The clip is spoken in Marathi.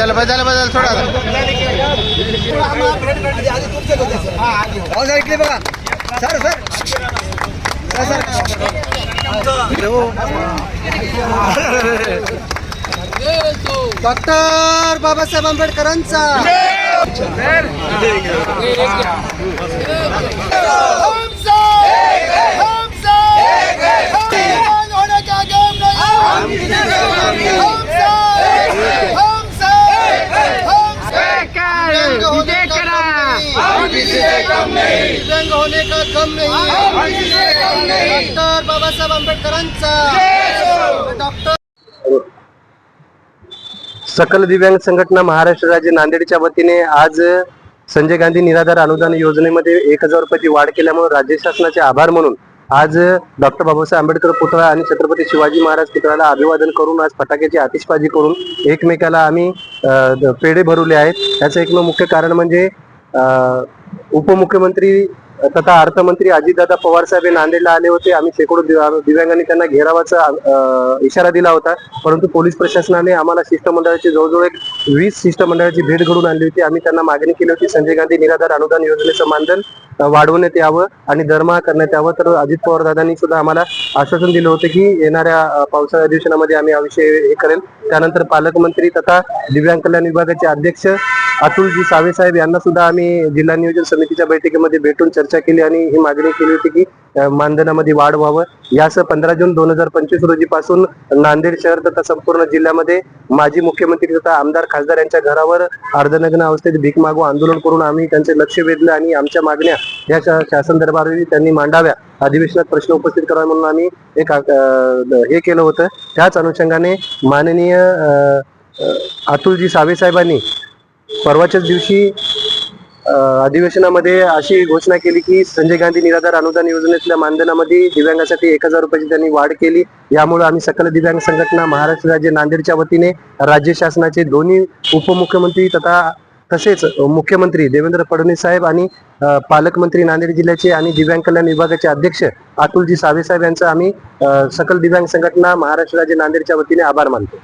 बदल बदल बदल थोडा। सर इकडे बघा। Sir sir. सर डॉक्टर कम नहीं होने का कम नहीं? डॉक्टर बाबासाहेब आंबेडकरांचा. डॉक्टर सकल दिव्यांग संघटना महाराष्ट्र राज्य नांदेडच्या वतीने आज संजय गांधी निराधार अनुदान योजनेमध्ये एक हजार रुपयाची वाढ केल्यामुळे राज्य शासनाचे आभार म्हणून आज डॉक्टर बाबासाहेब आंबेडकर पुतळा आणि छत्रपती शिवाजी महाराज पुतळ्याला अभिवादन करून आज फटाक्याची आतिषबाजी करून एकमेकाला आम्ही पेढे भरवले आहेत. त्याचं एकमेव मुख्य कारण म्हणजे उपमुख्यमंत्री तथा अर्थमंत्री अजितदादा पवार साहेब हे नांदेडला आले होते. आम्ही शेकडो दिव्या- दिव्यांगांनी त्यांना घेरावाचा इशारा दिला होता. परंतु पोलीस प्रशासनाने आम्हाला शिष्टमंडळाची जवळजवळ एक वीस शिष्टमंडळाची भेट घडून आणली होती. आम्ही त्यांना मागणी केली होती. संजय गांधी निराधार अनुदान योजनेचं मानधन वाढवण्यात यावं आणि दरमहा करण्यात यावं. तर अजित पवार दादांनी सुद्धा आम्हाला आश्वासन दिलं होतं की येणाऱ्या पावसाळ्या अधिवेशनामध्ये आम्ही हा विषय हे करेल. त्यानंतर पालकमंत्री तथा दिव्यांग कल्याण विभागाचे अध्यक्ष अतुलजी सावे साहेब यांना सुद्धा आम्ही जिल्हा नियोजन समितीच्या बैठकीमध्ये भेटून चर्चा केली आणि ही मागणी केली होती की मानधनामध्ये वाढ व्हावं. यासह पंधरा जून दोन हजार पंचवीस रोजी पासून नांदेड शहर तथा संपूर्ण जिल्ह्यामध्ये माजी मुख्यमंत्री तथा आमदार खासदार यांच्या घरावर अर्धनग्न अवस्थेत भीक मागू आंदोलन करून आम्ही त्यांचे लक्ष वेधलं आणि आमच्या मागण्या या शा- शासन दरबारी त्यांनी मांडाव्या. अधिवेशनात प्रश्न उपस्थित करावा म्हणून आम्ही एक हे केलं होतं. त्याच अनुषंगाने माननीय अतुलजी सावे साहेबांनी परवाच्याच दिवशी अधिवेशनामध्ये अशी घोषणा केली की संजय गांधी निराधार अनुदान योजनेतल्या मानधनामध्ये दिव्यांगासाठी एक हजार रुपयाची त्यांनी वाढ केली. यामुळे आम्ही सकल दिव्यांग संघटना महाराष्ट्र राज्य नांदेडच्या वतीने राज्य शासनाचे दोन्ही उपमुख्यमंत्री तथा तसेच मुख्यमंत्री देवेंद्र फडणवीस साहेब आणि पालकमंत्री नांदेड जिल्ह्याचे आणि दिव्यांग कल्याण विभागाचे अध्यक्ष अतुलजी सावे साहेब यांचा आम्ही सकल दिव्यांग संघटना महाराष्ट्र राज्य नांदेडच्या वतीने आभार मानतो.